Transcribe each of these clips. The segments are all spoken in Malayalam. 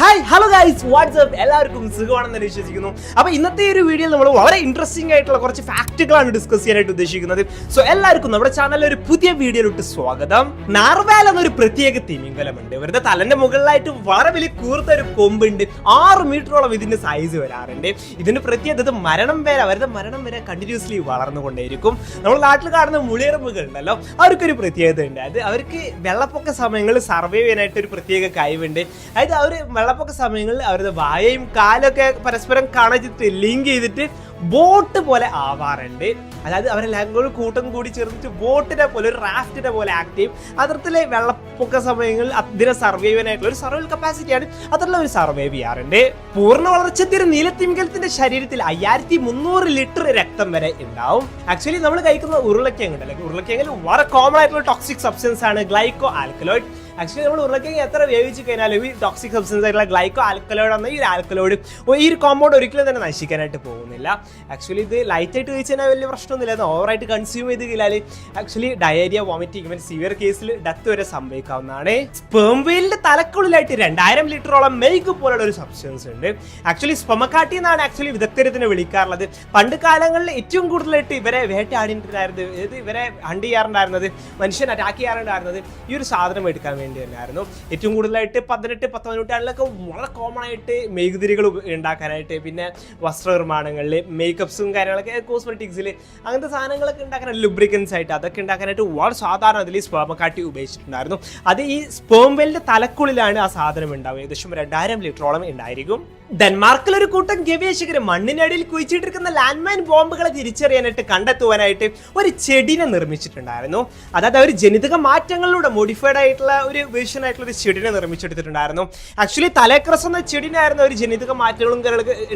ഹായ് ഹലോ ഗൈസ് വാട്സ്ആപ്പ് എല്ലാവർക്കും സുഖമാണെന്ന് വിശ്വസിക്കുന്നു. അപ്പോൾ ഇന്നത്തെ ഒരു വീഡിയോയിൽ നമ്മൾ വളരെ ഇൻട്രസ്റ്റിംഗ് ആയിട്ടുള്ള കുറച്ച് ഫാക്റ്റുകളാണ് ഡിസ്കസ് ചെയ്യാനായിട്ട് ഉദ്ദേശിക്കുന്നത്. സോ എല്ലാവർക്കും നമ്മുടെ ചാനലിൽ ഒരു പുതിയ വീഡിയോയിലോട്ട് സ്വാഗതം. നാർവാൽ എന്നൊരു പ്രത്യേക തിമിംഗലമുണ്ട്. ഇവരുടെ തലന്റെ മുകളിലായിട്ട് വളരെ വലിയ കൂർത്ത ഒരു കൊമ്പുണ്ട്. ആറ് മീറ്ററോളം ഇതിന്റെ സൈസ് വരാറുണ്ട്. ഇതിന്റെ പ്രത്യേകത മരണം വരെ അവരുടെ മരണം വരെ കണ്ടിന്യൂസ്ലി വളർന്നുകൊണ്ടേയിരിക്കും. നമ്മൾ നാട്ടിൽ കാണുന്ന മുളിയറമ്പുകൾ ഉണ്ടല്ലോ അവർക്കൊരു പ്രത്യേകത ഉണ്ട് അത് അവർക്ക് വെള്ളപ്പൊക്ക സമയങ്ങളിൽ സർവൈവ് ചെയ്യാനായിട്ട് ഒരു പ്രത്യേക കഴിവുണ്ട്. അതായത് അവർ വെള്ളപ്പൊക്ക സമയങ്ങളിൽ അവരുടെ വായയും കാലൊക്കെ പരസ്പരം കണച്ചിട്ട് ലിങ്ക് ചെയ്തിട്ട് ബോട്ട് പോലെ ആവാറുണ്ട്. അതായത് അവരെല്ലാം കൂടി കൂട്ടം കൂടി ചേർന്നിട്ട് ബോട്ടിനെ പോലെ ഒരു റാഫ്റ്റിനെ പോലെ ആക്ട് ചെയ്യും. അതിർത്തിലെ വെള്ളപ്പൊക്ക സമയങ്ങളിൽ അതിനെ സർവൈവ് ചെയ്യാനായിട്ടുള്ള ഒരു സർവൈവൽ കപ്പാസിറ്റിയാണ് അതിലുള്ള ഒരു സർവൈവ് ചെയ്യാറുണ്ട്. പൂർണ വളർച്ചത്തിന് നീലത്തിമിംഗലത്തിന്റെ ശരീരത്തിൽ അയ്യായിരത്തി മുന്നൂറ് ലിറ്റർ രക്തം വരെ ഉണ്ടാവും. ആക്ച്വലി നമ്മൾ കഴിക്കുന്ന ഉരുളക്കിഴങ്ങ് ഉണ്ടല്ലോ? ഉരുളക്കിഴങ്ങിൽ വളരെ കോമൺ ആയിട്ടുള്ള ടോക്സിക് സബ്സ്റ്റൻസ് ആണ് ഗ്ലൈക്കോ ആൽക്കലോയിഡ് ആക്ച്വലി നമ്മൾ ഉരുളക്കിഴങ്ങ് എത്ര വേവിച്ച് കഴിഞ്ഞാലും ഈ ടോക്സിക് സബ്സ്റ്റൻസ് ആയിട്ടുള്ള ഗ്ലൈക്കോ ആൽക്കലോയിഡ് എന്ന ഈ ഒരു ആൽക്കലോയിഡ് ഈ ഒരു കോമ്പൗണ്ട് ഒരിക്കലും തന്നെ നശിക്കാനായിട്ട് പോകുന്നില്ല. ആക്ച്വലി ഇത് ലൈറ്റ് ആയിട്ട് കഴിഞ്ഞാൽ വലിയ പ്രശ്നമൊന്നുമില്ല. ഓവറായിട്ട് കൺസ്യൂം ചെയ്ത് കഴിഞ്ഞാൽ actually diarrhoea vomiting even severe കേസിൽ ഡെത്ത് വരെ സംഭവിക്കാവുന്നതാണ്. സ്പേം വെയിലിന്റെ തലക്കുള്ളിലായിട്ട് രണ്ടായിരം ലിറ്ററോളം മെയ്ക്ക് പോലുള്ള ഒരു സബ്സ്റ്റൻസ് ഉണ്ട്. ആക്ച്വലി സ്പെമക്കാട്ടി എന്നാണ് ആക്ച്വലി വിദഗ്ധരത്തിന് വിളിക്കാറുള്ളത്. പണ്ട് കാലങ്ങളിൽ ഏറ്റവും കൂടുതലായിട്ട് ഇവരെ വേട്ടയാടിയിട്ടുണ്ടായിരുന്നത് ഇത് ഇവരെ ഹണ്ട് ചെയ്യാറുണ്ടായിരുന്നത് മനുഷ്യൻ അറ്റാക്ക് ചെയ്യാറുണ്ടായിരുന്നത് ഈ ഒരു സാധനം എടുക്കാൻ വേണ്ടി തന്നെയായിരുന്നു ഏറ്റവും കൂടുതലായിട്ട് പതിനെട്ട് പത്തൊമ്പതിനെട്ടാളിലൊക്കെ വളരെ കോമൺ ആയിട്ട് മെഴുകുതിരികൾ ഉണ്ടാക്കാനായിട്ട് പിന്നെ വസ്ത്രനിർമ്മാണങ്ങളിൽ മേക്കപ്സും കാര്യങ്ങളൊക്കെ കോസ്മെറ്റിക്സിൽ അങ്ങനത്തെ സാധനങ്ങളൊക്കെ ഉണ്ടാക്കാൻ ലുബ്രിക്കൻസ് ആയിട്ട് അതൊക്കെ ഉണ്ടാക്കാനായിട്ട് വളരെ സാധാരണ അതിൽ സ്പേമക്കാട്ടി ഉപയോഗിച്ചിട്ടുണ്ടായിരുന്നു. അത് ഈ സ്പേംവെല്ലിന്റെ തലക്കുള്ളിലാണ് ആ സാധനം ഉണ്ടാവുക. ഏകദേശം രണ്ടായിരം ലിറ്ററോളം ഉണ്ടായിരിക്കും. ഡെൻമാർക്കിൽ ഒരു കൂട്ടം ഗവേഷകർ മണ്ണിനടിയിൽ കുഴിച്ചിട്ടിരിക്കുന്ന ലാൻഡ് മൈൻ ബോംബുകളെ തിരിച്ചറിയാനായിട്ട് കണ്ടെത്തുവാനായിട്ട് ഒരു ചെടിനെ നിർമ്മിച്ചിട്ടുണ്ടായിരുന്നു. അതായത് അവർ ജനിതക മാറ്റങ്ങളിലൂടെ മോഡിഫൈഡ് ആയിട്ടുള്ള ഒരു വേർഷൻ ആയിട്ടുള്ള ഒരു ചെടിനെ നിർമ്മിച്ചെടുത്തിട്ടുണ്ടായിരുന്നു. ആക്ച്വലി തലേക്രസ് എന്ന ചെടിനായിരുന്നു ഒരു ജനിതക മാറ്റങ്ങളും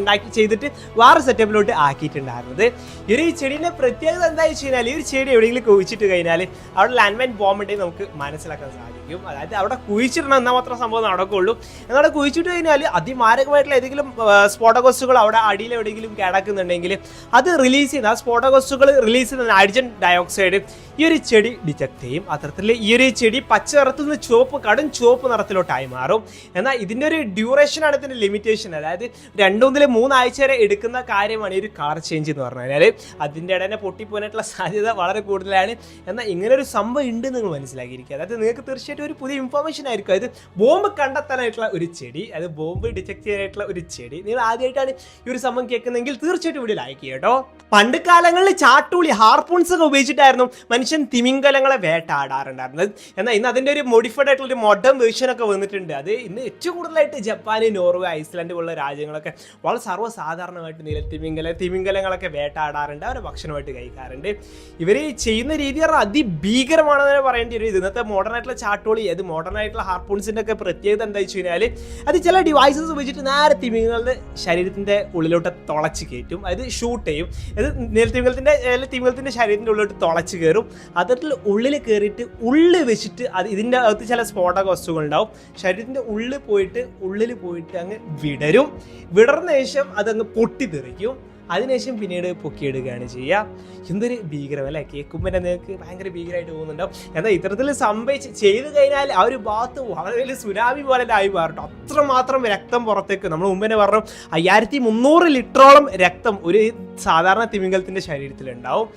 ഉണ്ടാക്കി ചെയ്തിട്ട് വേറെ സെറ്റപ്പിലോട്ട് ആക്കിയിട്ടുണ്ടായിരുന്നത്. ഈ ഒരു ചെടീന്റെ പ്രത്യേകത എന്താ വെച്ച് കഴിഞ്ഞാൽ ഈ ഒരു ചെടി എവിടെയെങ്കിലും കുഴിച്ചിട്ട് കഴിഞ്ഞാൽ അവിടെ ലാൻഡ് മൈൻ ബോംബ് ഉണ്ടെങ്കിൽ നമുക്ക് മനസ്സിലാക്കാൻ സാധിക്കും. അതായത് അവിടെ കുഴിച്ചിടണം എന്നാൽ മാത്രം സംഭവം നടക്കുള്ളൂ. എന്നാൽ കുഴിച്ചിട്ട് കഴിഞ്ഞാൽ അതിമാരകമായിട്ടുള്ള ഏതെങ്കിലും സ്ഫോടകോസ്റ്റുകൾ അവിടെ അടിയിൽ എവിടെയെങ്കിലും കിടക്കുന്നുണ്ടെങ്കിൽ അത് റിലീസ് ചെയ്യുന്ന ആ സ്ഫോടകോസ്റ്റുകൾ റിലീസ് ചെയ്യുന്ന ഹൈഡ്രജൻ ഡയോക്സൈഡ് ഈ ഒരു ചെടി ഡിറ്റക്ട് ചെയ്യും അത്തരത്തിൽ ഈ ഒരു ചെടി പച്ച നിറത്തിൽ നിന്ന് ചുവപ്പ് കടും ചുവപ്പ് നിറത്തിലോട്ടായി മാറും. എന്നാൽ ഇതിന്റെ ഒരു ഡ്യൂറേഷൻ ആണ് ഇതിന്റെ ലിമിറ്റേഷൻ അതായത് രണ്ടു മുതൽ മൂന്നാഴ്ച വരെ എടുക്കുന്ന കാര്യമാണ് ഈ ഒരു കളർ ചേഞ്ച് എന്ന് പറഞ്ഞു കഴിഞ്ഞാൽ അതിന്റെ ഇടയിൽ തന്നെ പൊട്ടിപ്പോകാനായിട്ടുള്ള സാധ്യത വളരെ കൂടുതലാണ്. എന്നാൽ ഇങ്ങനെ ഒരു സംഭവം ഉണ്ട് നിങ്ങൾ മനസ്സിലാക്കിയിരിക്കുക. അതായത് നിങ്ങൾക്ക് തീർച്ചയായിട്ടും ഒരു പുതിയ ഇൻഫർമേഷൻ ആയിരിക്കും. അത് ബോംബ് കണ്ടെത്താനായിട്ടുള്ള ഒരു ചെടി അത് ബോംബ് ഡിറ്റക്ട് ചെയ്യാനായിട്ടുള്ള ഒരു ചെടി. നിങ്ങൾ ആദ്യമായിട്ടാണ് ഈ ഒരു സംഭവം കേൾക്കുന്നതെങ്കിൽ തീർച്ചയായിട്ടും ഇവിടെ ലൈക്ക് ചെയ്യട്ടോ പണ്ട് കാലങ്ങളിൽ ചാട്ടൂളി ഹാർപൂൺസ് ഒക്കെ ഉപയോഗിച്ചിട്ടായിരുന്നു തിമിംഗലങ്ങളെ വേട്ടാടാറുണ്ടായിരുന്നത്. എന്നാൽ ഇന്ന് അതിന്റെ ഒരു മോഡിഫൈഡ് ആയിട്ടുള്ള ഒരു മോഡേൺ വേർഷൻ ഒക്കെ വന്നിട്ടുണ്ട്. അത് ഇന്ന് ഏറ്റവും കൂടുതലായിട്ട് ജപ്പാൻ നോർവേ ഐസ്ലാൻഡ് പോലുള്ള രാജ്യങ്ങളൊക്കെ വളരെ സർവസാധാരണമായിട്ട് നില തിമിംഗല തിമിംഗലങ്ങളൊക്കെ വേട്ടാടാറുണ്ട്. അവരെ ഭക്ഷണമായിട്ട് കഴിക്കാറുണ്ട്. ഇവർ ചെയ്യുന്ന രീതി അതിഭീകരമാണെന്ന് തന്നെ പറയേണ്ടി വരും. ഇന്നത്തെ മോഡേൺ ആയിട്ടുള്ള ചാട്ടോളി അത് മോഡേൺ ആയിട്ടുള്ള ഹാർപ്പൂൺസിന്റെ ഒക്കെ പ്രത്യേകത എന്താ വെച്ച് കഴിഞ്ഞാൽ അത് ചില ഡിവൈസസ് ഉപയോഗിച്ചിട്ട് നേരെ തിമിംഗങ്ങളുടെ ശരീരത്തിന്റെ ഉള്ളിലോട്ട് തുളച്ച് കയറ്റും. അത് ഷൂട്ട് ചെയ്യും. അത് നിലത്തിമിംഗലത്തിന്റെ തിമിംഗലത്തിന്റെ ശരീരത്തിന്റെ ഉള്ളിലോട്ട് തുളച്ച് കയറും. അതിൽ ഉള്ളിൽ കയറിയിട്ട് ഉള്ളിൽ വെച്ചിട്ട് അത് ഇതിന്റെ അകത്ത് ചില സ്ഫോടക വസ്തുക്കൾ ഉണ്ടാവും ശരീരത്തിന്റെ ഉള്ളിൽ പോയിട്ട് ഉള്ളിൽ പോയിട്ട് അങ്ങ് വിടരും. വിടർന്ന ശേഷം അതങ്ങ് പൊട്ടിത്തെറിക്കും. അതിനുശേഷം പിന്നീട് പൊക്കിയെടുക്കുകയാണ് ചെയ്യുക. എന്തൊരു ഭീകരം അല്ലേ? കേൾക്കുമ്പോൾ നിങ്ങൾക്ക് ഭയങ്കര ഭീകരമായിട്ട് പോകുന്നുണ്ടാവും എന്നാൽ ഇത്തരത്തിൽ സംഭവിച്ച് ചെയ്തു കഴിഞ്ഞാൽ ആ ഒരു ഭാഗത്ത് വളരെ വലിയ സുനാമി പോലെ ആയി മാറട്ടോ. അത്രമാത്രം രക്തം പുറത്തേക്ക് നമ്മൾ മുമ്പ് തന്നെ പറഞ്ഞു അയ്യായിരത്തി മുന്നൂറ് ലിറ്ററോളം രക്തം ഒരു സാധാരണ തിമിംഗലത്തിന്റെ ശരീരത്തിലുണ്ടാവും.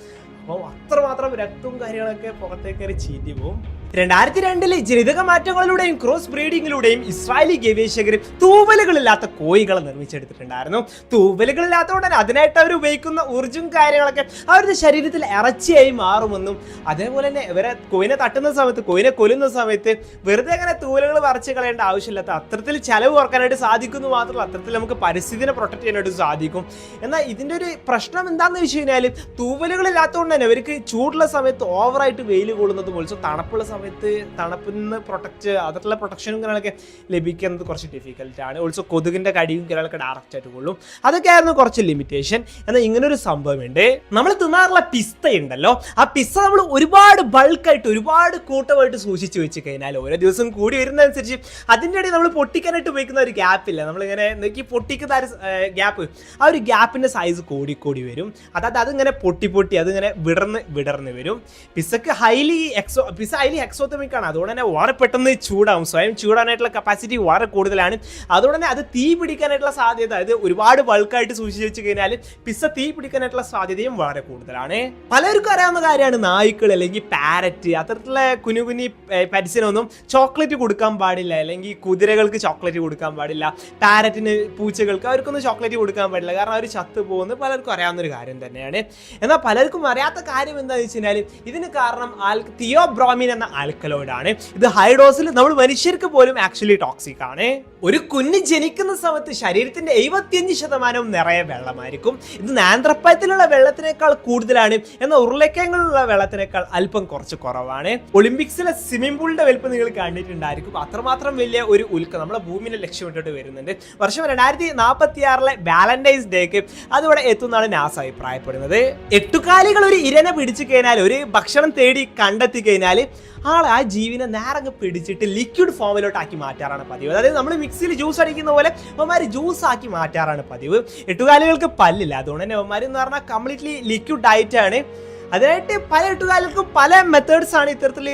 അപ്പോൾ അത്രമാത്രം രക്തവും കാര്യങ്ങളൊക്കെ പുറത്തേക്ക് ചീറ്റി പോകും രണ്ടായിരത്തി രണ്ടിലെ ജനിതക മാറ്റങ്ങളിലൂടെയും ക്രോസ് ബ്രീഡിങ്ങിലൂടെയും ഇസ്രായേലി ഗവേഷകർ തൂവലുകളില്ലാത്ത കോഴികളെ നിർമ്മിച്ചെടുത്തിട്ടുണ്ടായിരുന്നു. തൂവലുകളില്ലാത്തതുകൊണ്ട് തന്നെ അതിനായിട്ട് അവർ ഉപയോഗിക്കുന്ന ഊർജം കാര്യങ്ങളൊക്കെ അവരുടെ ശരീരത്തിൽ ഇറച്ചിയായി മാറുമെന്നും അതേപോലെ തന്നെ ഇവരെ കോയിനെ തട്ടുന്ന സമയത്ത് കോയിനെ കൊല്ലുന്ന സമയത്ത് വെറുതെ അങ്ങനെ തൂവലുകൾ വരച്ച് കളയേണ്ട ആവശ്യമില്ലാത്ത അത്തരത്തിൽ ചെലവ് കുറക്കാനായിട്ട് സാധിക്കുന്നു മാത്രമല്ല അത്തരത്തിൽ നമുക്ക് പരിസ്ഥിതിനെ പ്രൊട്ടക്ട് ചെയ്യാനായിട്ട് സാധിക്കും. എന്നാൽ ഇതിന്റെ ഒരു പ്രശ്നം എന്താണെന്ന് വെച്ച് കഴിഞ്ഞാൽ തൂവലുകളില്ലാത്തതുകൊണ്ട് തന്നെ അവർക്ക് ചൂടുള്ള സമയത്ത് ഓവറായിട്ട് വെയിൽ കൊള്ളുന്നത് പോലെ തണുപ്പുള്ള സമയത്ത് തണുപ്പിൽ നിന്ന് പ്രൊട്ടക്റ്റ് അതിലുള്ള പ്രൊട്ടക്ഷനും കാര്യങ്ങളൊക്കെ ലഭിക്കുന്നത് കുറച്ച് ഡിഫിക്കൽട്ട് ആണ്. ഓൾസോ കൊതുകിന്റെ കടിയും കാര്യങ്ങളൊക്കെ ഡയറക്റ്റ് ആയിട്ട് കൊള്ളും. അതൊക്കെ ആയിരുന്നു കുറച്ച് ലിമിറ്റേഷൻ എന്നാൽ ഇങ്ങനൊരു സംഭവമുണ്ട്. നമ്മൾ തിന്നാറുള്ള പിസ്ത ഉണ്ടല്ലോ. ആ പിസ്ത നമ്മൾ ഒരുപാട് ബൾക്കായിട്ട് ഒരുപാട് കൂട്ടമായിട്ട് സൂക്ഷിച്ച് വെച്ച് കഴിഞ്ഞാൽ ഓരോ ദിവസം കൂടി വരുന്നതനുസരിച്ച് അതിന്റെ ഇടയിൽ നമ്മൾ പൊട്ടിക്കാനായിട്ട് ഉപയോഗിക്കുന്ന ഒരു ഗ്യാപ്പില്ല നമ്മളിങ്ങനെ നോക്കി പൊട്ടിക്കുന്ന ഒരു ഗ്യാപ്പ് ആ ഒരു ഗ്യാപ്പിന്റെ സൈസ് കൂടി കൂടി വരും. അതായത് അതിങ്ങനെ പൊട്ടി പൊട്ടി അതിങ്ങനെ വിടർന്ന് വിടർന്ന് വരും. പിസ്സക്ക് highly exo pizza highly exothermic ആണ്. അതുകൊണ്ട് തന്നെ വളരെ പെട്ടെന്ന് ചൂടാവും. സ്വയം ചൂടാനായിട്ടുള്ള കപ്പാസിറ്റി വളരെ കൂടുതലാണ്. അതുകൊണ്ട് തന്നെ അത് തീ പിടിക്കാനായിട്ടുള്ള സാധ്യത അതായത് ഒരുപാട് ബൾക്കായിട്ട് സൂക്ഷിച്ച് വെച്ച് കഴിഞ്ഞാൽ പിസ്സ തീ പിടിക്കാനായിട്ടുള്ള സാധ്യതയും വളരെ കൂടുതലാണ്. പലർക്കും അറിയാവുന്ന കാര്യമാണ് നായ്ക്കൾ അല്ലെങ്കിൽ പാരറ്റ് അത്തരത്തിലുള്ള കുഞ്ഞു കുഞ്ഞി പരിസരമൊന്നും ചോക്ലേറ്റ് കൊടുക്കാൻ പാടില്ല. അല്ലെങ്കിൽ കുതിരകൾക്ക് ചോക്ലേറ്റ് കൊടുക്കാൻ പാടില്ല. പാരറ്റിന് പൂച്ചകൾക്ക് അവർക്കൊന്നും ചോക്ലേറ്റ് കൊടുക്കാൻ പാടില്ല. കാരണം അവർ ചത്തു പോകുന്നത് പലർക്കും അറിയാവുന്ന ഒരു കാര്യം തന്നെയാണ്. എന്നാൽ പലർക്കും അറിയാത്ത കാര്യം എന്താണെന്ന് വെച്ച് കഴിഞ്ഞാൽ ഇതിന് കാരണം ആൽ തിയോബ്രോമിൻ എന്ന ആൽക്കലോയിഡ് ആണ് ഇത് ഹൈ ഡോസിൽ നമ്മൾ മനുഷ്യർക്ക് പോലും ആക്ച്വലി ടോക്സിക് ആണ്. ഒരു കുഞ്ഞ് ജനിക്കുന്ന സമയത്ത് ശരീരത്തിന്റെ എഴുപത്തിയഞ്ച് ശതമാനവും നിറയെ വെള്ളമായിരിക്കും. ഇത് നാന്ത്രപ്പയത്തിലുള്ള വെള്ളത്തിനേക്കാൾ കൂടുതലാണ് എന്നാൽ ഉരുളക്കിഴങ്ങിലുള്ള വെള്ളത്തിനേക്കാൾ അല്പം കുറച്ച് കുറവാണ്. ഒളിമ്പിക്സിലെ സ്വിമ്മിംഗ് പൂളിന്റെ വലിപ്പം നിങ്ങൾ കണ്ടിട്ടുണ്ടായിരിക്കും. അത്രമാത്രം വലിയ ഒരു ഉൽക്ക നമ്മുടെ ഭൂമിനെ ലക്ഷ്യമിട്ടിട്ട് വരുന്നുണ്ട്. വർഷം രണ്ടായിരത്തി നാൽപ്പത്തി ആറിലെ വാലന്റൈൻസ് ഡേക്ക് അതിവിടെ എത്തുന്നതാണ് നാസ അഭിപ്രായപ്പെടുന്നത്. എട്ടുകാലികൾ ഒരു ഇരനെ പിടിച്ചു കഴിഞ്ഞാൽ ഒരു ഭക്ഷണം തേടി കണ്ടെത്തി കഴിഞ്ഞാൽ ആളെ ആ ജീവിനെ നേരങ്ങ് പിടിച്ചിട്ട് ലിക്വിഡ് ഫോമിലോട്ട് ആക്കി മാറ്റാറാണ് പതിവ്. അതായത് നമ്മൾ മിക്സിയിൽ ജ്യൂസ് അടിക്കുന്ന പോലെ അവന്മാർ ജ്യൂസ് ആക്കി മാറ്റാറാണ് പതിവ്. എട്ടുകാലികൾക്ക് പല്ലില്ല. അതുകൊണ്ട് തന്നെ അവന്മാർ എന്ന് പറഞ്ഞാൽ കംപ്ലീറ്റ്ലി ലിക്വിഡ് ഡയറ്റ് ആണ്. അതിനായിട്ട് പല എട്ടുകാലർക്കും പല മെത്തേഡ്സ് ആണ് ഇത്തരത്തിൽ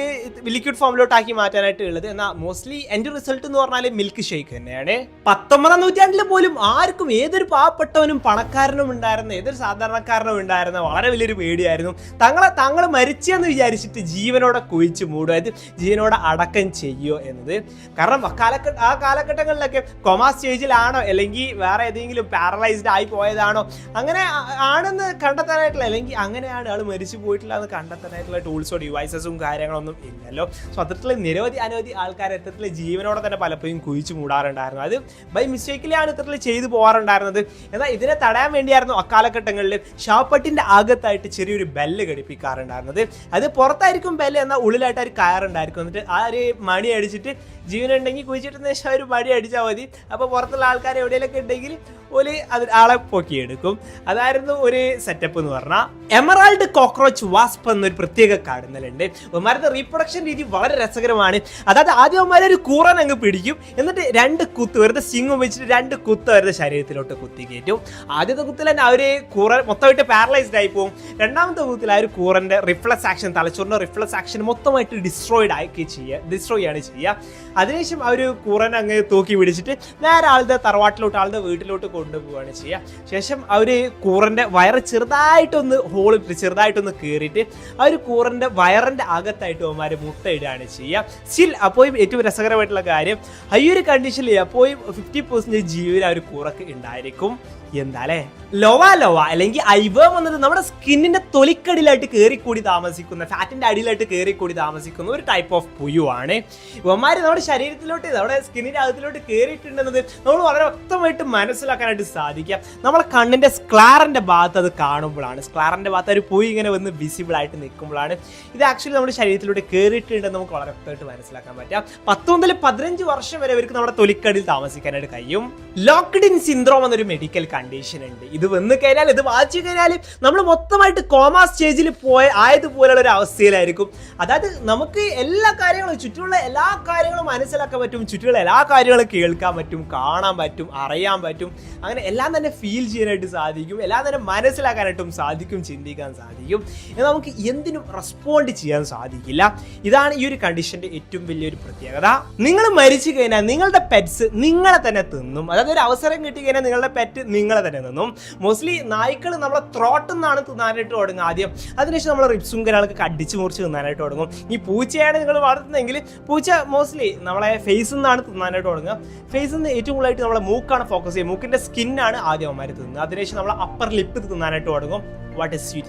ലിക്വിഡ് ഫോമിലോട്ട് ആക്കി മാറ്റാനായിട്ട് ഉള്ളത്. എന്നാൽ മോസ്റ്റ്ലി എന്റെ റിസൾട്ട് എന്ന് പറഞ്ഞാൽ മിൽക്ക് ഷേക്ക് തന്നെയാണ്. പത്തൊമ്പതാം നൂറ്റാണ്ടിൽ പോലും ആർക്കും ഏതൊരു പാവപ്പെട്ടവനും പണക്കാരനും ഉണ്ടായിരുന്ന ഏതൊരു സാധാരണക്കാരനും ഉണ്ടായിരുന്ന വളരെ വലിയൊരു പേടിയായിരുന്നു. തങ്ങളെ തങ്ങൾ മരിച്ചെന്ന് വിചാരിച്ചിട്ട് ജീവനോടെ കുഴിച്ച് മൂടുക അത് ജീവനോടെ അടക്കം ചെയ്യുമോ എന്നത്. കാരണം കാലഘട്ട ആ കാലഘട്ടങ്ങളിലൊക്കെ കൊമാ സ്റ്റേജിലാണോ അല്ലെങ്കിൽ വേറെ ഏതെങ്കിലും പാരലൈസ്ഡ് ആയി പോയതാണോ അങ്ങനെ ആണെന്ന് കണ്ടെത്താനായിട്ടില്ല അല്ലെങ്കിൽ അങ്ങനെയാണ് ആൾ മരിച്ചു പോയിട്ടില്ല എന്ന് കണ്ടെത്താനായിട്ടുള്ള ടൂൾസോ ഡിവൈസസും കാര്യങ്ങളൊന്നും ഇല്ലല്ലോ. സോ അത്തരത്തിൽ നിരവധി അനവധി ആൾക്കാർ ഇത്തരത്തിൽ ജീവനോടെ തന്നെ പലപ്പോഴും കുഴിച്ചു മൂടാറുണ്ടായിരുന്നു. അത് ബൈ മിസ്റ്റേക്കിലാണ് ഇത്തരത്തിൽ ചെയ്തു പോകാറുണ്ടായിരുന്നത്. എന്നാൽ ഇതിനെ തടയാൻ വേണ്ടിയായിരുന്നു അക്കാലഘട്ടങ്ങളിൽ ഷാപ്പട്ടിന്റെ അകത്തായിട്ട് ചെറിയൊരു ബെല്ല് ഘടിപ്പിക്കാറുണ്ടായിരുന്നത്. അത് പുറത്തായിരിക്കും ബെല്ല് എന്നാൽ ഉള്ളിലായിട്ട് ഒരു കയറുണ്ടായിരിക്കും എന്നിട്ട് ആ ഒരു മണി അടിച്ചിട്ട് ജീവനുണ്ടെങ്കിൽ കുഴിച്ചിട്ടെന്ന് ശേഷം ഒരു മണി അടിച്ചാൽ മതി. അപ്പോൾ പുറത്തുള്ള ആൾക്കാർ എവിടെയെങ്കിലൊക്കെ ഉണ്ടെങ്കിൽ ഒരു അത് ആളെ പൊക്കിയെടുക്കും. അതായിരുന്നു ഒരു സെറ്റപ്പ് എന്ന് പറഞ്ഞാൽ. എമറാൾഡ് കോക്രോച്ച് വാസ്പ് എന്നൊരു പ്രത്യേക കാടുന്നലുണ്ട് അവന്മാരുടെ റീപ്രൊഡക്ഷൻ രീതി വളരെ രസകരമാണ്. അതായത് ആദ്യം അവന്മാരെ ഒരു കൂറൻ അങ്ങ് പിടിക്കും. എന്നിട്ട് രണ്ട് കുത്ത് വെറുതെ സിങ് വെച്ചിട്ട് രണ്ട് കുത്ത് അവരുടെ ശരീരത്തിലോട്ട് കുത്തി കയറ്റും. ആദ്യത്തെ കുത്തിൽ തന്നെ അവർ കൂറ മൊത്തമായിട്ട് പാരലൈസ്ഡ് ആയി പോകും രണ്ടാമത്തെ കുത്തിൽ ആ ഒരു കൂറന്റെ റിഫ്ലക്സ് ആക്ഷൻ തലച്ചോറിന്റെ റിഫ്ലക്സ് ആക്ഷൻ മൊത്തമായിട്ട് ഡിസ്ട്രോയിഡ് ആക്കി ചെയ്യുക ഡിസ്ട്രോയ് ആണ് ചെയ്യുക അതിനുശേഷം അവർ കൂറൻ അങ്ങ് തൂക്കി പിടിച്ചിട്ട് നേരെ ആളുടെ തറവാട്ടിലോട്ട് ആളുടെ വീട്ടിലോട്ട് കൊണ്ടുപോവുകയാണ് ചെയ്യുക ശേഷം അവർ കൂറന്റെ വയറ് ചെറുതായിട്ടൊന്ന് ഹോൾ ചെറുതായിട്ടൊന്ന് കയറിയിട്ട് ആ ഒരു കൂറിന്റെ വയറിന്റെ അകത്തായിട്ട് അവന്മാർ മുട്ടയിടുകയാണ് ചെയ്യുക. സ്റ്റിൽ അപ്പോഴും ഏറ്റവും രസകരമായിട്ടുള്ള കാര്യം ഈ ഒരു കണ്ടീഷനിൽ അപ്പോഴും ഫിഫ്റ്റി പെർസെന്റേജ് ജീവൻ ആ ഒരു കൂറൊക്കെ ഉണ്ടായിരിക്കും. എന്താലേ? ലോവ ലോവ അല്ലെങ്കിൽ ഐവേം എന്നത് നമ്മുടെ സ്കിന്നിന്റെ തൊലിക്കടിയിലായിട്ട് കയറിക്കൂടി താമസിക്കുന്ന ഫാറ്റിന്റെ അടിയിലായിട്ട് കയറിക്കൂടി താമസിക്കുന്ന ഒരു ടൈപ്പ് ഓഫ് പുയു ആണ് ഇവന്മാര് നമ്മുടെ ശരീരത്തിലോട്ട് നമ്മുടെ സ്കിന്നിന്റെ അകത്തിലോട്ട് കയറിയിട്ടുണ്ടെന്നത് നമ്മൾ വളരെ വ്യക്തമായിട്ട് മനസ്സിലാക്കാനായിട്ട് സാധിക്കുക. നമ്മളെ കണ്ണിന്റെ സ്ക്ലാറിന്റെ ഭാഗത്ത് അത് കാണുമ്പോഴാണ്. സ്ക്ലാറിന്റെ ഭാഗത്ത് ഒരു പുയു ഇങ്ങനെ വന്ന് വിസിബിൾ ആയിട്ട് നിൽക്കുമ്പോഴാണ്. ഇത് ആക്ച്വലി നമ്മുടെ ശരീരത്തിലോട്ട് കയറിയിട്ടുണ്ടെന്ന് നമുക്ക് വളരെ വ്യക്തമായിട്ട് മനസ്സിലാക്കാൻ പറ്റാം പത്ത് മുതൽ പതിനഞ്ച് വർഷം വരെ ഇവർക്ക് നമ്മുടെ തൊലിക്കടിയിൽ താമസിക്കാനായിട്ട് കഴിയും. ലോക്ക്ഡ് ഇൻ സിൻഡ്രോം എന്നൊരു മെഡിക്കൽ കണ്ടീഷൻ ഉണ്ട്. ഇത് വന്നു കഴിഞ്ഞാൽ ഇത് വായിച്ചു കഴിഞ്ഞാൽ നമ്മൾ മൊത്തമായിട്ട് കോമ സ്റ്റേജിൽ പോയ ആയതുപോലുള്ള ഒരു അവസ്ഥയിലായിരിക്കും. അതായത് നമുക്ക് എല്ലാ കാര്യങ്ങളും ചുറ്റുമുള്ള എല്ലാ കാര്യങ്ങളും മനസ്സിലാക്കാൻ പറ്റും ചുറ്റുമുള്ള എല്ലാ കാര്യങ്ങളും കേൾക്കാൻ പറ്റും കാണാൻ പറ്റും അറിയാൻ പറ്റും. അങ്ങനെ എല്ലാം തന്നെ ഫീൽ ചെയ്യാനായിട്ട് സാധിക്കും എല്ലാം തന്നെ മനസ്സിലാക്കാനായിട്ടും സാധിക്കും ചിന്തിക്കാൻ സാധിക്കും. എന്നാൽ നമുക്ക് എന്തിനും റെസ്പോണ്ട് ചെയ്യാൻ സാധിക്കില്ല. ഇതാണ് ഈ ഒരു കണ്ടീഷന്റെ ഏറ്റവും വലിയൊരു പ്രത്യേകത. നിങ്ങൾ മരിച്ചു കഴിഞ്ഞാൽ നിങ്ങളുടെ പെറ്റ്സ് നിങ്ങളെ തന്നെ തിന്നും. അതായത് ഒരു അവസരം കിട്ടി കഴിഞ്ഞാൽ നിങ്ങളുടെ പെറ്റ് തന്നെ നിന്നും. മോസ്റ്റ്ലി നായ്ക്കൾ നമ്മളെ ത്രോട്ടിൽ നിന്നാണ് തിന്നാനായിട്ട് തുടങ്ങുക ആദ്യം. അതിനുശേഷം നമ്മൾ റിപ്സും കാര്യങ്ങളൊക്കെ അടിച്ചു മുറിച്ച് തിന്നാനായിട്ട് തുടങ്ങും. ഈ പൂച്ചയാണ് നിങ്ങൾ വളർത്തുന്നതെങ്കിൽ പൂച്ച മോസ്റ്റ്ലി നമ്മളെ ഫേസിൽ നിന്നാണ് തിന്നാനായിട്ട് തുടങ്ങുക. ഫേസിൽ നിന്ന് ഏറ്റവും കൂടുതലായിട്ട് നമ്മളെ മൂക്കാണ് ഫോക്കസ് ചെയ്യുക. മൂക്കിന്റെ സ്കിന്നാണ് ആദ്യം അവന്മാർ തിന്നുക. അതിനുശേഷം നമ്മളെ അപ്പർ ലിപ്പ് തിന്നാനായിട്ട് തുടങ്ങും. വാട്ട് ഇസ് യു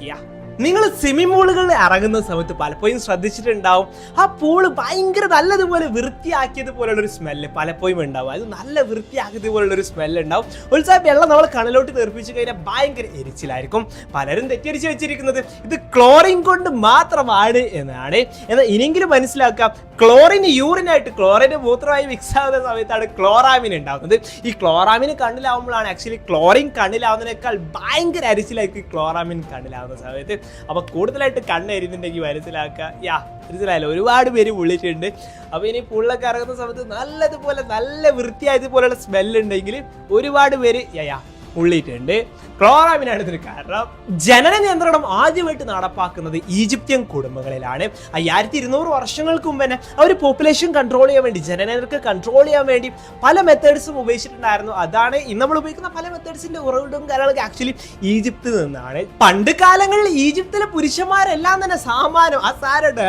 നിങ്ങൾ സ്വിമ്മിംഗ് പൂളുകളിൽ ഇറങ്ങുന്ന സമയത്ത് പലപ്പോഴും ശ്രദ്ധിച്ചിട്ടുണ്ടാവും. ആ പൂൾ ഭയങ്കര നല്ലതുപോലെ വൃത്തിയാക്കിയതുപോലുള്ളൊരു സ്മെല്ല് പലപ്പോഴും ഉണ്ടാവും. അത് നല്ല വൃത്തിയാക്കിയതുപോലുള്ളൊരു സ്മെല്ല് ഉണ്ടാവും. ഉത്സാഹ വെള്ളം നമ്മൾ കണലോട്ട് തെറിപ്പിച്ച് കഴിഞ്ഞാൽ ഭയങ്കര എരിച്ചിലായിരിക്കും. പലരും തെറ്റിദ്ധരിച്ച് വെച്ചിരിക്കുന്നത്. ഇത് ക്ലോറിൻ കൊണ്ട് മാത്രമാണ് എന്നാണ്. എന്നാൽ ഇനിയെങ്കിലും മനസ്സിലാക്കാം ക്ലോറിൻ യൂറിനായിട്ട് ക്ലോറിൻ മൂത്രമായി മിക്സ് ആവുന്ന സമയത്താണ് ക്ലോറാമിൻ ഉണ്ടാകുന്നത് ഈ ക്ലോറാമിന് കണ്ണിലാവുമ്പോഴാണ് ആക്ച്വലി ക്ലോറിൻ കണ്ണിലാവുന്നതിനേക്കാൾ ഭയങ്കര അരിച്ചിലായിരിക്കും ക്ലോറാമിൻ കണ്ണിലാവുന്ന സമയത്ത്. അപ്പൊ കൂടുതലായിട്ട് കണ്ണ് എരിയുന്നുണ്ടെങ്കിൽ മനസ്സിലാക്കുക യാ മനസ്സിലായല്ലോ? ഒരുപാട് പേര് വിളിച്ചിട്ടുണ്ട് അപ്പൊ ഇനി പുള്ളൊക്കെ ഇറങ്ങുന്ന സമയത്ത് നല്ലതുപോലെ നല്ല വൃത്തിയായതുപോലെയുള്ള സ്മെല്ലുണ്ടെങ്കിൽ ഒരുപാട് പേര് യാ ഉള്ളിട്ടുണ്ട് ക്ലോറാമിനാണ് കാരണം. ജനന നിയന്ത്രണം ആദ്യമായിട്ട് നടപ്പാക്കുന്നത് ഈജിപ്ഷ്യൻ കുടുംബങ്ങളിലാണ്. അയ്യായിരത്തി ഇരുന്നൂറ് വർഷങ്ങൾക്ക് മുമ്പ് തന്നെ അവർ പോപ്പുലേഷൻ കൺട്രോൾ ചെയ്യാൻ വേണ്ടി ജനനനിരക്ക് കൺട്രോൾ ചെയ്യാൻ വേണ്ടി പല മെത്തേഡ്സും ഉപയോഗിച്ചിട്ടുണ്ടായിരുന്നു. അതാണ് ഇന്ന് നമ്മൾ ഉപയോഗിക്കുന്ന പല മെത്തേഡ്സിന്റെ ഉറവിടവും കാര്യങ്ങളൊക്കെ ആക്ച്വലി ഈജിപ്തിൽ നിന്നാണ്. പണ്ട് കാലങ്ങളിൽ ഈജിപ്തിലെ പുരുഷന്മാരെല്ലാം തന്നെ സാമാനം ആ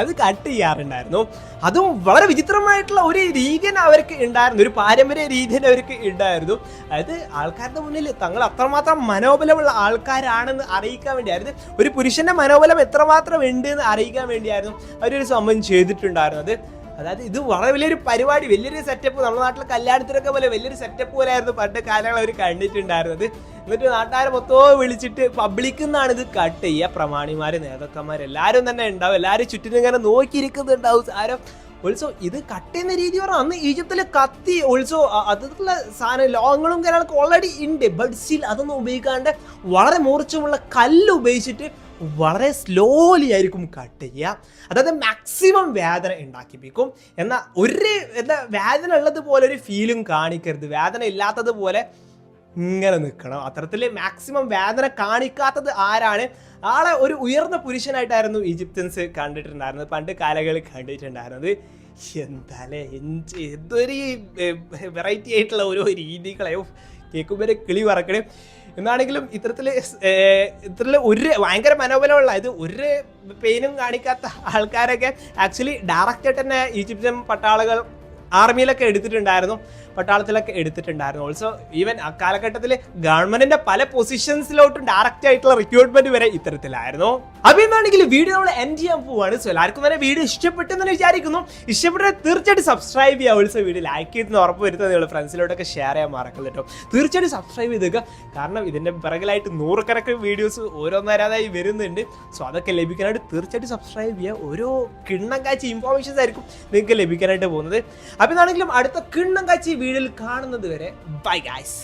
അത് കട്ട് ചെയ്യാറുണ്ടായിരുന്നു. അതും വളരെ വിചിത്രമായിട്ടുള്ള ഒരു രീതി അവർക്ക് ഉണ്ടായിരുന്നു. ഒരു പാരമ്പര്യ രീതി അവർക്ക് ഉണ്ടായിരുന്നു. അതായത് ആൾക്കാരുടെ മുന്നിൽ തങ്ങൾ അത്രമാത്രം മനോബലമുള്ള ആൾക്കാരാണെന്ന് അറിയിക്കാൻ വേണ്ടിയായിരുന്നു. ഒരു പുരുഷന്റെ മനോബലം എത്രമാത്രം ഉണ്ട് എന്ന് അറിയിക്കാൻ വേണ്ടിയായിരുന്നു അവരൊരു സംഭവം ചെയ്തിട്ടുണ്ടായിരുന്നത്. അതായത് ഇത് വളരെ വലിയൊരു പരിപാടി വലിയൊരു സെറ്റപ്പ് നമ്മുടെ നാട്ടിലെ കല്യാണത്തിനൊക്കെ പോലെ വലിയൊരു സെറ്റപ്പ് പോലെ ആയിരുന്നു പണ്ട് കാലങ്ങൾ അവർ കണ്ടിട്ടുണ്ടായിരുന്നത്. എന്നിട്ട് നാട്ടുകാരെ മൊത്തവും വിളിച്ചിട്ട് പബ്ലിക്കിൽ നിന്നാണ് ഇത് കട്ട് ചെയ്യുക. പ്രമാണിമാര് നേതാക്കന്മാർ എല്ലാവരും തന്നെ ഉണ്ടാവും. എല്ലാവരും ചുറ്റിനും ഇങ്ങനെ നോക്കിയിരിക്കുന്നുണ്ടാവും സാരം. ഓൾസോ ഇത് കട്ട് ചെയ്യുന്ന രീതി പറഞ്ഞാൽ അന്ന് ഈജിപ്തിലെ കത്തി ഒളിച്ചോ അതുള്ള സാധനം ലോകങ്ങളും കാര്യങ്ങളൊക്കെ ഓൾറെഡി ഉണ്ട്. ബട്ട് സ്റ്റിൽ അതൊന്നും ഉപയോഗിക്കാണ്ട് വളരെ മൂർച്ചമുള്ള കല്ല് ഉപയോഗിച്ചിട്ട് വളരെ സ്ലോലി ആയിരിക്കും കട്ട് ചെയ്യുക. അതായത് മാക്സിമം വേദന ഉണ്ടാക്കിപ്പിക്കും. എന്നാൽ ഒരു എന്താ വേദന ഉള്ളത് പോലെ ഒരു ഫീലും കാണിക്കരുത്. വേദന ഇല്ലാത്തത് പോലെ ഇങ്ങനെ നിൽക്കണം അത്തരത്തിൽ മാക്സിമം വേദന കാണിക്കാത്തത് ആരാണ്? ആളെ ഒരു ഉയർന്ന പുരുഷനായിട്ടായിരുന്നു ഈജിപ്ഷ്യൻസ് കണ്ടിട്ടുണ്ടായിരുന്നത്. പണ്ട് കാലങ്ങളിൽ കണ്ടിട്ടുണ്ടായിരുന്നത്. എന്താലേ എന്ത് എന്തൊരു വെറൈറ്റി ആയിട്ടുള്ള ഓരോ രീതികളെയോ കേൾക്കുമ്പോൾ കിളി പറക്കണേ എന്നാണെങ്കിലും ഇത്തരത്തിൽ ഇത്തരത്തിൽ ഒരു ഭയങ്കര മനോബലമുള്ള ഇത് ഒരു പെയിനും കാണിക്കാത്ത ആൾക്കാരൊക്കെ ആക്ച്വലി ഡയറക്റ്റായിട്ട് തന്നെ ഈജിപ്ഷ്യൻ പട്ടാളകൾ ആർമിയിലൊക്കെ എടുത്തിട്ടുണ്ടായിരുന്നു. പട്ടാളത്തിലൊക്കെ എടുത്തിട്ടുണ്ടായിരുന്നു. ഓൾസോ ഈവൻ ആ കാലഘട്ടത്തിൽ ഗവൺമെന്റിന്റെ പല പൊസിഷൻസിലോട്ടും ഡയറക്റ്റ് ആയിട്ടുള്ള റിക്രൂട്ട്മെന്റ് വരെ ഇത്തരത്തിലായിരുന്നു. അപ്പൊ എന്നാണെങ്കിൽ വീഡിയോ നമ്മൾ എൻഡ് ചെയ്യാൻ പോവാണ്. സോ എല്ലാവർക്കും തന്നെ വീഡിയോ ഇഷ്ടപ്പെട്ടെന്ന് വിചാരിക്കുന്നു. ഇഷ്ടപ്പെട്ട തീർച്ചയായിട്ടും സബ്സ്ക്രൈബ് ചെയ്യുക ഓൾസോ വീഡിയോ ലൈക്ക് ചെയ്തെന്ന് ഉറപ്പ് വരുത്തുന്നത് നിങ്ങൾ ഫ്രണ്ട്സിലോട്ടൊക്കെ ഷെയർ ചെയ്യാൻ മറക്കല്ല കേട്ടോ തീർച്ചയായിട്ടും സബ്സ്ക്രൈബ് ചെയ്തേക്കുക. കാരണം ഇതിന്റെ പിറകിലായിട്ട് നൂറുകണക്കിന് വീഡിയോസ് ഓരോന്നേരാതായി വരുന്നുണ്ട്. സോ അതൊക്കെ ലഭിക്കാനായിട്ട് തീർച്ചയായിട്ടും സബ്സ്ക്രൈബ് ചെയ്യുക ഓരോ കിണ്ണം കാച്ചി ഇൻഫോർമേഷൻസ് ആയിരിക്കും നിങ്ങൾക്ക് ലഭിക്കാനായിട്ട് പോകുന്നത്. അപ്പോൾ ഇതാണെങ്കിലും അടുത്ത കിണ്ണം കാച്ചി വീഡിയോയിൽ കാണുന്നത് വരെ ബൈ ഗായ്സ്.